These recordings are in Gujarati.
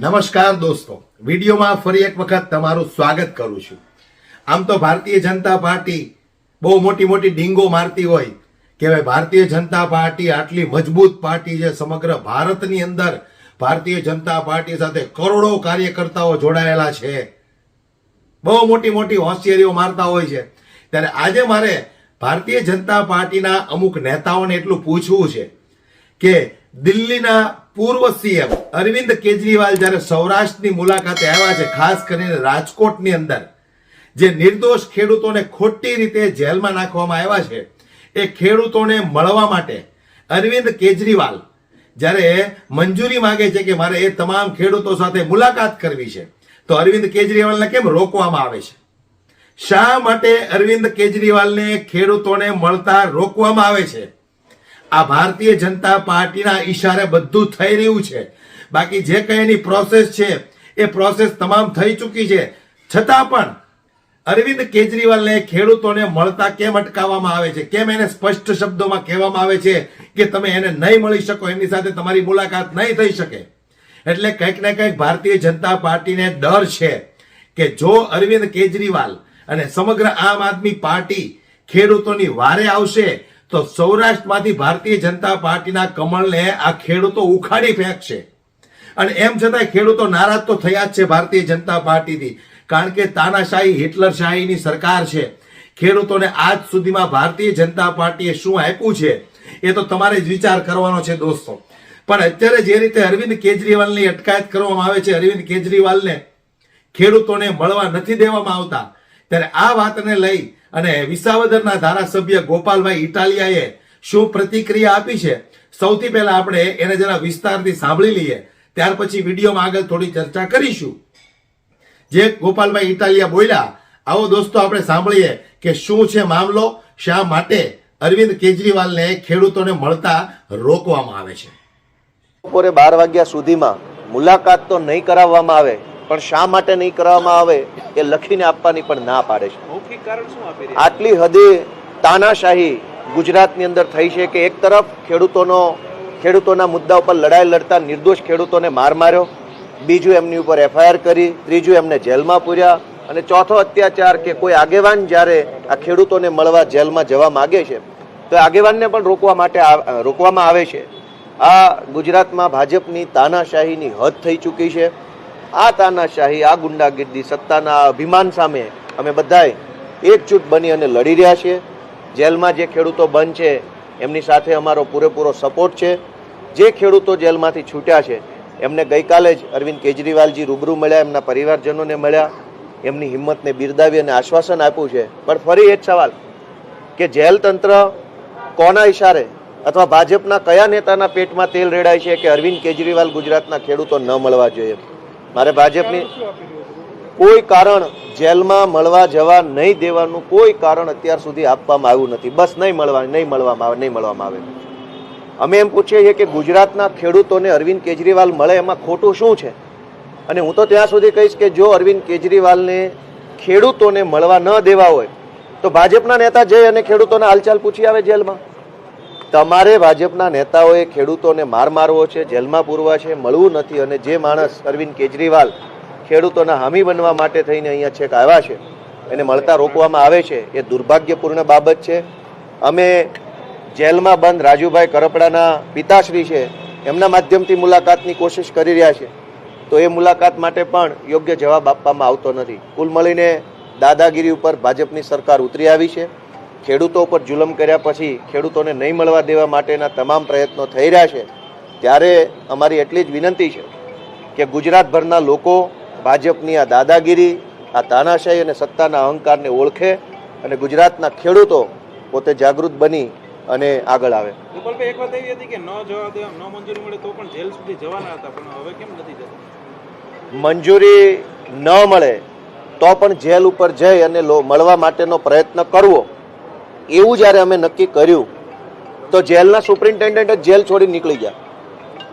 નમસ્કાર દોસ્તો. વિડીયોમાં ફરી એક વખત તમારું સ્વાગત કરું છું. આમ તો ભારતીય જનતા પાર્ટી બહુ મોટી મોટી ડીંગો મારતી હોય કે ભાઈ ભારતીય જનતા પાર્ટી આટલી મજબૂત પાર્ટી છે સમગ્ર ભારતની અંદર ભારતીય જનતા પાર્ટી સાથે કરોડો કાર્યકર્તાઓ જોડાયેલા છે. બહુ મોટી મોટી હોશિયારીઓ મારતા હોય છે. ત્યારે આજે મારે ભારતીય જનતા પાર્ટીના અમુક નેતાઓને એટલું પૂછવું છે કે દિલ્હીના પૂર્વ સીએમ અરવિંદ કેજરીવાલ જ્યારે સૌરાષ્ટ્રની મુલાકાતે આવ્યા છે, ખાસ કરીને રાજકોટની અંદર, જે નિર્દોષ ખેડૂતોને ખોટી રીતે જેલમાં નાખવામાં આવ્યા છે, એ ખેડૂતોને મળવા માટે અરવિંદ કેજરીવાલ જ્યારે મંજૂરી માગે છે કે મારે એ તમામ ખેડૂતો સાથે મુલાકાત કરવી છે, તો અરવિંદ કેજરીવાલને કેમ રોકવામાં આવે છે? શા માટે અરવિંદ કેજરીવાલને ખેડૂતોને મળતા રોકવામાં આવે છે? આ ભારતીય જનતા પાર્ટીના ઈશારે બધું થઈ રહ્યું છે. બાકી જે કંઈ એની પ્રોસેસ છે, એ પ્રોસેસ તમામ થઈ ચૂકી છે. છતાં પણ અરવિંદ કેજરીવાલને ખેડૂતોને મળતા કેમ અટકાવવામાં આવે છે? કેમ એને સ્પષ્ટ શબ્દોમાં કહેવામાં આવે છે કે તમે એને નહીં મળી શકો? એમની સાથે તમારી મુલાકાત નહીં થઈ શકે. એટલે કંઈક ને કંઈક ભારતીય જનતા પાર્ટીને ડર છે કે જો અરવિંદ કેજરીવાલ અને સમગ્ર આમ આદમી પાર્ટી ખેડૂતોની વારે આવશે તો સૌરાષ્ટ્રમાંથી ભારતીય જનતા પાર્ટીના કમળને આ ખેડૂતો ઉખાડી ફેંકશે. અને એમ છતાંય ખેડૂતો નારાજ તો થયા જ છે ભારતીય જનતા પાર્ટીથી. કારણ કે તાનાશાહી, હિટલરશાહીની સરકાર છે. ખેડૂતોને આજ સુધીમાં ભારતીય જનતા પાર્ટીએ શું આપ્યું છે, એ તો તમારે જ વિચાર કરવાનો છે દોસ્તો. પણ અત્યારે જે રીતે અરવિંદ કેજરીવાલની અટકાયત કરવામાં આવે છે, અરવિંદ કેજરીવાલને ખેડૂતોને મળવા નથી દેવામાં આવતા, ત્યારે આ વાતને લઈ અને વિસાવદરના ધારાસભ્ય ગોપાલભાઈ ઇટાલિયાએ શું પ્રતિક્રિયા આપી છે? સૌથી પહેલા આપણે એને જરા વિસ્તારથી સાંભળી લઈએ. ત્યાર પછી વિડીયોમાં આગળ થોડી ચર્ચા કરીશું. જે ગોપાલભાઈ ઇટાલિયા બોલ્યા, આવો દોસ્તો, આપણે સાંભળીએ કે શું છે મામલો? શા માટે અરવિંદ કેજરીવાલને ખેડૂતોને મળતા રોકવામાં આવે છે? બપોરે બાર વાગ્યા સુધીમાં મુલાકાત તો નહીં કરાવવામાં આવે પણ શા માટે નહીં કરવામાં આવે એ લખીને આપવાની પણ ના પાડે છે. આટલી હદે તાનાશાહી ગુજરાતની અંદર થઈ છે કે એક તરફ ખેડૂતોનો ખેડૂતોના મુદ્દા ઉપર લડાઈ લડતા નિર્દોષ ખેડૂતોને માર માર્યો બીજું એમની ઉપર એફઆઈઆર કરી ત્રીજું એમને જેલમાં પૂર્યા અને ચોથો અત્યાચાર કે કોઈ આગેવાન જ્યારે આ ખેડૂતોને મળવા જેલમાં જવા માગે છે તો આગેવાનને પણ રોકવા માટે રોકવામાં આવે છે. આ ગુજરાતમાં ભાજપની તાનાશાહીની હદ થઈ ચૂકી છે. આ તાનાશાહી, આ ગુંડાગીર્દી સત્તાના અભિમાન સામે અમે બધાએ એકજૂટ બની અને લડી રહ્યા છીએ. જેલમાં જે ખેડૂતો બંધ છે, એમની સાથે અમારો પૂરેપૂરો સપોર્ટ છે. જે ખેડૂતો જેલમાંથી છૂટ્યા છે, એમને ગઈકાલે જ અરવિંદ કેજરીવાલજી રૂબરૂ મળ્યા, એમના પરિવારજનોને મળ્યા, એમની હિંમતને બિરદાવી અને આશ્વાસન આપ્યું છે. પણ ફરી એ જ સવાલ, કે જેલ તંત્ર કોના ઈશારે અથવા ભાજપના કયા નેતાના પેટમાં તેલ રેડાય છે કે અરવિંદ કેજરીવાલ ગુજરાતના ખેડૂતો ન મળવા જોઈએ? મારે ભાજપની કોઈ કારણ જેલમાં મળવા જવા નહીં દેવાનું કોઈ કારણ અત્યાર સુધી આપવામાં આવ્યું નથી. બસ નહીં મળવા, નહીં મળવામાં આવે, નહીં મળવામાં આવે. અમે એમ પૂછીએ છીએ કે ગુજરાતના ખેડૂતોને અરવિંદ કેજરીવાલ મળે એમાં ખોટું શું છે? અને હું તો ત્યાં સુધી કહીશ કે જો અરવિંદ કેજરીવાલને ખેડૂતોને મળવા ન દેવા હોય, તો ભાજપના નેતા જઈ અને ખેડૂતોને હાલચાલ પૂછી આવે જેલમાં. તમારે ભાજપના નેતાઓએ ખેડૂતોને માર મારવો છે, જેલમાં પૂરવા છે, મળવું નથી અને જે માણસ અરવિંદ કેજરીવાલ ખેડૂતોના હામી બનવા માટે થઈને અહીંયા છેક આવ્યા છે, એને મળતા રોકવામાં આવે છે, એ દુર્ભાગ્યપૂર્ણ બાબત છે. અમે જેલમાં બંધ રાજુભાઈ કરપડાના પિતાશ્રી છે, એમના માધ્યમથી મુલાકાતની કોશિશ કરી રહ્યા છે. તો એ મુલાકાત માટે પણ યોગ્ય જવાબ આપવામાં આવતો નથી. કુલ મળીને દાદાગીરી ઉપર ભાજપની સરકાર ઉતરી આવી છે. ખેડૂતો ઉપર જુલમ કર્યા પછી ખેડૂતોને નહીં મળવા દેવા માટેના તમામ પ્રયત્નો થઈ રહ્યા છે ત્યારે અમારી એટલી જ વિનંતી છે કે ગુજરાતભરના લોકો ભાજપની આ દાદાગીરી આ તાનાશાહી અને સત્તાના અહંકારને ઓળખે અને ગુજરાતના ખેડૂતો પોતે જાગૃત બની અને આગળ આવે. ગોપાલભાઈ એક વાત એવી હતી કે ન જવા દે ન મંજૂરી મળે તો પણ જેલ સુધી જવાના હતા પણ હવે કેમ નથી જતા? મંજૂરી ન મળે તો પણ જેલ ઉપર જઈ અને મળવા માટેનો પ્રયત્ન કરવો. એવું જ્યારે અમે નક્કી કર્યું, તો જેલના સુપ્રિન્ટેન્ડન્ટ જ જેલ છોડી નીકળી ગયા.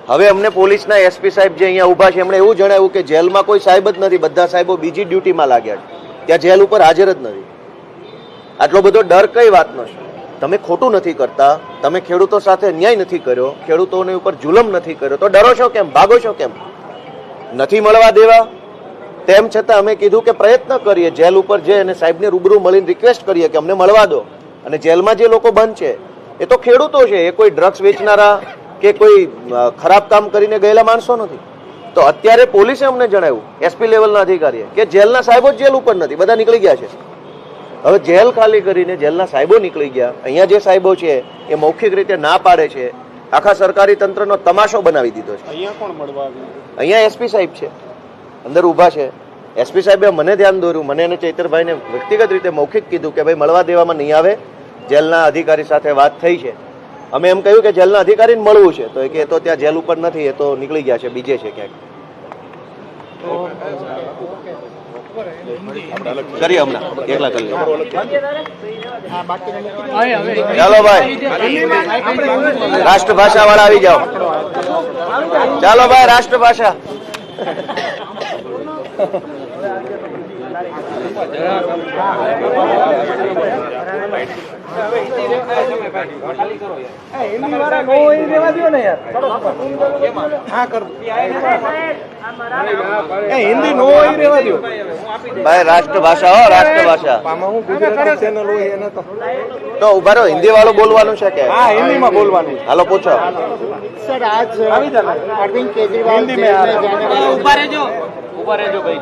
હવે અમને પોલીસના એસપી સાહેબ જે અહીંયા ઊભા છે, એમણે એવું જણાવ્યું કે જેલમાં કોઈ સાહેબ જ નથી, બધા સાહેબો બીજી ડ્યુટીમાં લાગ્યા છે. ત્યાં જેલ ઉપર હાજર જ નથી. આટલો બધો ડર કઈ વાતનો છે? તમે ખોટું નથી કરતા, તમે ખેડૂતો સાથે અન્યાય નથી કર્યો, ખેડૂતોની ઉપર જુલમ નથી કર્યો, તો ડરો છો કેમ? ભાગો છો કેમ? નથી મળવા દેવા? તેમ છતાં અમે કીધું કે પ્રયત્ન કરીએ, જેલ ઉપર જઈ અને સાહેબને રૂબરૂ મળીને રિક્વેસ્ટ કરીએ કે અમને મળવા દો. અને જેલમાં જે લોકો બંધ છે એ તો ખેડૂતો છે. એ કોઈ ડ્રગ્સ વેચનારા કે કોઈ ખરાબ કામ કરીને ગયેલા માણસો નથી. તો અત્યારે પોલીસે અમને જણાવ્યું એસપી લેવલના અધિકારીએ કે જેલના સાહેબો જ જેલ ઉપર નથી બધા નીકળી ગયા છે. હવે જેલ ખાલી કરીને જેલના સાહેબો નીકળી ગયા. અહીંયા જે સાહેબો છે એ મૌખિક રીતે ના પાડે છે. આખા સરકારી તંત્રનો તમાશો બનાવી દીધો છે. અહીંયા કોણ મળવા આવ્યું? અહીંયા એસપી સાહેબ છે. અંદર ઊભા છે. એસપી સાહેબે મને ધ્યાન દોર્યું. મને અને ચૈતરભાઈને વ્યક્તિગત રીતે મૌખિક કીધું કે ભાઈ મળવા દેવામાં નહીં આવે. જેલના અધિકારી સાથે વાત થઈ છે. અમે એમ કહ્યું કે જેલના અધિકારીને મળવું છે. તો એ કે તો ત્યાં જેલ ઉપર નથી એ તો નીકળી ગયા છે બીજે છે ક્યાંક. કરીએ હમણાં. એકલા કરી ચાલો ભાઈ. રાષ્ટ્રભાષા વાળા આવી જાઓ. ચાલો ભાઈ રાષ્ટ્રભાષા. યાર હિન્દી નો હોય રેવા દો ભાઈ રાષ્ટ્રભાષા હો રાષ્ટ્રભાષા. તો ઊભા રહો હિન્દી વાળું બોલવાનું છે કે? હા હિન્દી માં બોલવાનું હાલો પૂછો. સર આજ અરવિંદ કેજરીવાલ હિન્દી મેં ઊભા રહેજો. ઊભા રહેજો ભાઈ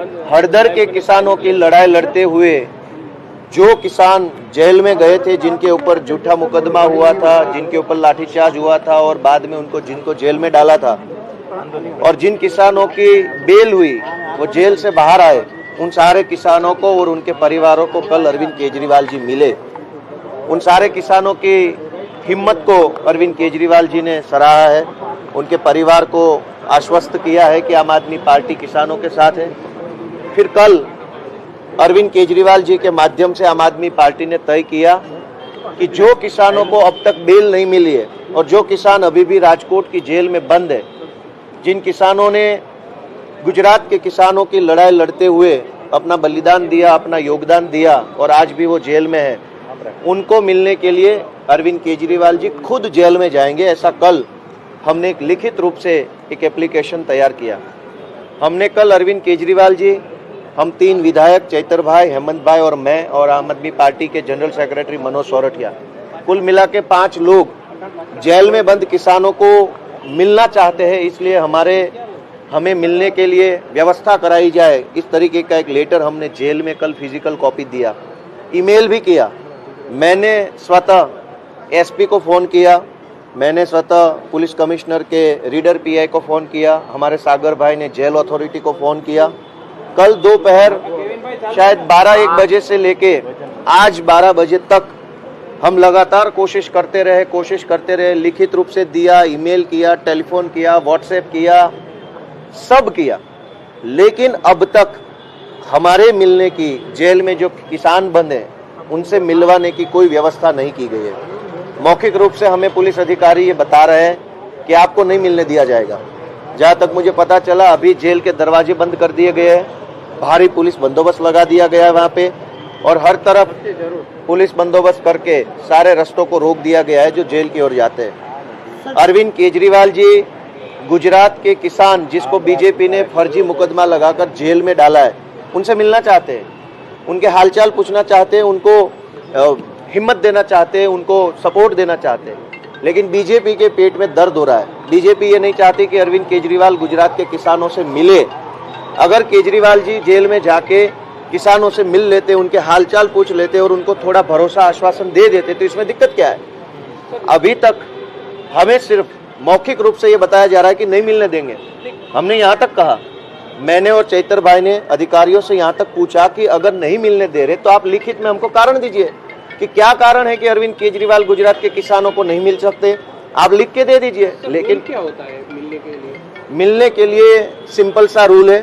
हरदर के किसानों की लड़ाई लड़ते हुए जो किसान जेल में गए थे, जिनके ऊपर झूठा मुकदमा हुआ था, जिनके ऊपर लाठीचार्ज हुआ था और बाद में उनको, जिनको जेल में डाला था और जिन किसानों की बेल हुई, वो जेल से बाहर आए, उन सारे किसानों को और उनके परिवारों को कल अरविंद केजरीवाल जी मिले। उन सारे किसानों की हिम्मत को अरविंद केजरीवाल जी ने सराहा है। उनके परिवार को आश्वस्त किया है कि आम आदमी पार्टी किसानों के साथ है। फिर कल अरविंद केजरीवाल जी के माध्यम से आम आदमी पार्टी ने तय किया कि जो किसानों को अब तक बेल नहीं मिली है और जो किसान अभी भी राजकोट की जेल में बंद है, जिन किसानों ने गुजरात के किसानों की लड़ाई लड़ते हुए अपना बलिदान दिया, अपना योगदान दिया और आज भी वो जेल में है, उनको मिलने के लिए अरविंद केजरीवाल जी खुद जेल में जाएँगे। ऐसा कल हमने एक लिखित रूप से एक एप्लीकेशन तैयार किया। हमने कल अरविंद केजरीवाल जी हम तीन विधायक, चैतर भाई, हेमंत भाई और मैं और आम आदमी पार्टी के जनरल सेक्रेटरी मनोज सौरठिया। कुल मिला के पाँच लोग जेल में बंद किसानों को मिलना चाहते हैं, इसलिए हमारे, हमें मिलने के लिए व्यवस्था कराई जाए। इस तरीके का एक लेटर हमने जेल में कल फ़िज़िकल कॉपी दिया। ईमेल भी किया। मैंने स्वतः एसपी को फ़ोन किया। मैंने स्वतः पुलिस कमिश्नर के, रीडर पीआई को फ़ोन किया। हमारे सागर भाई ने जेल अथॉरिटी को फ़ोन किया। कल दोपहर शायद 12 एक बजे से लेके आज 12 बजे तक हम लगातार कोशिश करते रहे, कोशिश करते रहे, लिखित रूप से दिया, ईमेल किया, टेलीफोन किया, व्हाट्सएप किया, सब किया। लेकिन अब तक हमारे मिलने की, जेल में जो किसान बंद हैं, उनसे मिलवाने की कोई व्यवस्था नहीं की गई है। मौखिक रूप से हमें पुलिस अधिकारी ये बता रहे हैं कि आपको नहीं मिलने दिया जाएगा। जहाँ तक मुझे पता चला, अभी जेल के दरवाजे बंद कर दिए गए हैं। भारी पुलिस बंदोबस्त लगा दिया गया है वहाँ पे और हर तरफ़ पुलिस बंदोबस्त करके सारे रस्तों को रोक दिया गया है जो जेल की ओर जाते हैं। अरविंद केजरीवाल जी, गुजरात के किसान जिसको बीजेपी ने फर्जी मुकदमा लगाकर जेल में डाला है, उनसे मिलना चाहते हैं? उनके हालचाल पूछना चाहते हैं, उनको हिम्मत देना चाहते हैं, उनको सपोर्ट देना चाहते हैं। लेकिन बीजेपी के पेट में दर्द हो रहा है। बीजेपी ये नहीं चाहती कि अरविंद केजरीवाल गुजरात के किसानों से मिले। अगर केजरीवाल जी जेल में जाके किसानों से मिल लेते उनके हालचाल पूछ लेते और उनको थोड़ा भरोसा आश्वासन दे देते तो इसमें दिक्कत क्या है? अभी तक हमें सिर्फ़ मौखिक रूप से ये बताया जा रहा है कि नहीं मिलने देंगे। हमने यहाँ तक कहा। मैंने और चैतर भाई ने अधिकारियों से यहाँ तक पूछा कि अगर नहीं मिलने दे रहे तो आप लिखित में हमको कारण दीजिए कि क्या कारण है कि अरविंद केजरीवाल गुजरात के किसानों को नहीं मिल सकते। आप लिख के दे दीजिए लेकिन क्या होता है मिलने के लिए? मिलने के लिए सिंपल सा रूल है।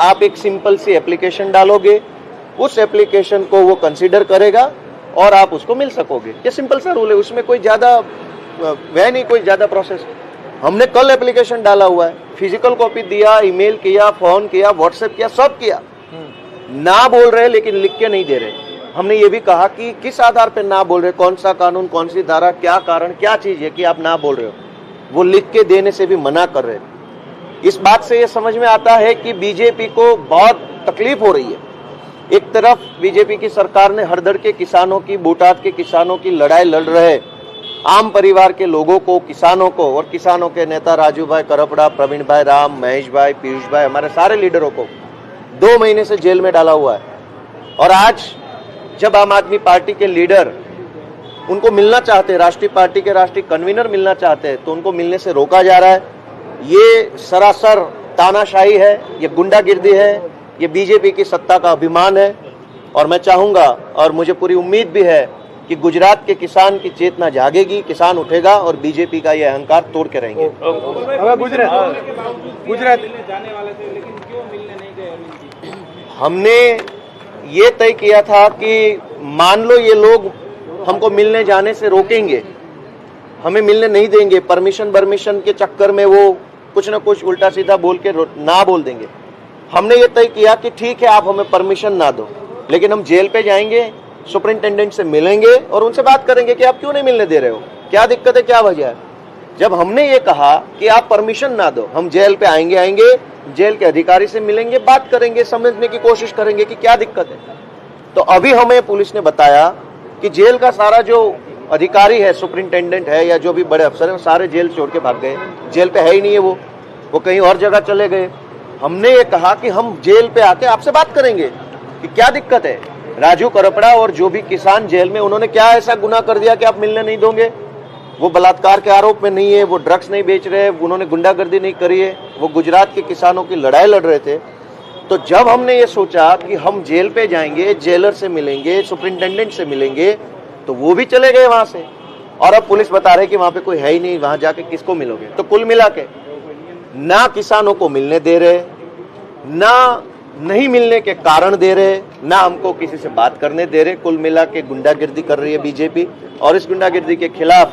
आप एक सिंपल सी एप्लीकेशन डालोगे, उस एप्लीकेशन को वो कंसीडर करेगा और आप उसको मिल सकोगे। ये सिंपल सा रूल है, उसमें कोई ज़्यादा वह नहीं, कोई ज़्यादा प्रोसेस हमने कल एप्लीकेशन डाला हुआ है फ़िज़िकल कॉपी दिया ईमेल किया फ़ोन किया व्हाट्सएप किया, सब किया। ना बोल रहे, लेकिन लिख के नहीं दे रहे। हमने ये भी कहा कि किस आधार पर ना बोल रहे, कौन सा कानून, कौन सी धारा, क्या कारण, क्या चीज़ है कि आप ना बोल रहे हो। वो लिख के देने से भी मना कर रहे। इस बात से ये समझ में आता है कि बीजेपी को बहुत तकलीफ़ हो रही है। एक तरफ़ बीजेपी की सरकार ने हरदर के किसानों की, बोटाद के किसानों की लड़ाई लड़ रहे आम परिवार के लोगों को, किसानों को और किसानों के नेता राजू भाई करपड़ा, प्रवीण भाई राम, महेश भाई, पीयूष भाई, हमारे सारे लीडरों को दो महीने से जेल में डाला हुआ है। और आज जब आम आदमी पार्टी के लीडर उनको मिलना चाहते हैं, राष्ट्रीय पार्टी के राष्ट्रीय कन्वीनर मिलना चाहते हैं तो उनको मिलने से रोका जा रहा है। ये सरासर तानाशाही है ये गुंडागिर्दी है ये बीजेपी की सत्ता का अभिमान है। और मैं चाहूँगा और मुझे पूरी उम्मीद भी है कि गुजरात के किसान की चेतना जागेगी किसान उठेगा और बीजेपी का ये अहंकार तोड़ के रहेंगे। गुजरात गुजरात। हमने ये तय किया था कि मान लो ये लोग हमको मिलने जाने से रोकेंगे हमें मिलने नहीं देंगे परमिशन परमिशन के चक्कर में वो कुछ ना कुछ उल्टा सीधा बोल के ना बोल देंगे। हमने ये तय किया कि ठीक है, आप हमें परमिशन ना दो। लेकिन हम जेल पे जाएँगे सुपरिंटेंडेंट से मिलेंगे और उनसे बात करेंगे कि आप क्यों नहीं मिलने दे रहे हो? क्या दिक्कत है, क्या वजह है? जब हमने ये कहा कि आप परमिशन ना दो, हम जेल पे आएँगे आएँगे, जेल के अधिकारी से मिलेंगे, बात करेंगे, समझने की कोशिश करेंगे कि क्या दिक्कत है। तो अभी हमें पुलिस ने बताया कि जेल का सारा जो अधिकारी है, सुपरिंटेंडेंट है या जो भी बड़े अफसर है सारे जेल छोड़ के भाग गए। जेल पे है ही नहीं है वो। वो कहीं और जगह चले गए। हमने ये कहा कि हम जेल पे आके आपसे बात करेंगे कि क्या दिक्कत है। राजू करपड़ा और जो भी किसान जेल में, उन्होंने क्या ऐसा गुना कर दिया कि आप मिलने नहीं दोगे? वो बलात्कार के आरोप में नहीं है, वो ड्रग्स नहीं बेच रहे, उन्होंने गुंडागर्दी नहीं करी है, वो गुजरात के किसानों की लड़ाई लड़ रहे थे। तो जब हमने ये सोचा कि हम जेल पे जाएँगे, जेलर से मिलेंगे, सुपरिंटेंडेंट से मिलेंगे तो वो भी चले गए वहाँ से। और अब पुलिस बता रहे कि वहाँ पे कोई है ही नहीं, वहाँ जाके किसको मिलोगे? तो कुल मिला के ना किसानों को मिलने दे रहे, ना नहीं मिलने के कारण दे रहे, ना हमको किसी से बात करने दे रहे। कुल मिला के गुंडागिर्दी कर रही है बीजेपी और इस गुंडागिर्दी के खिलाफ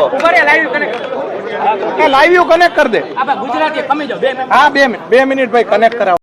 આવો યુ લાઈવ કનેક્ટ કર દે. હા બે મિનિટ બે મિનિટ ભાઈ કનેક્ટ કરાવો.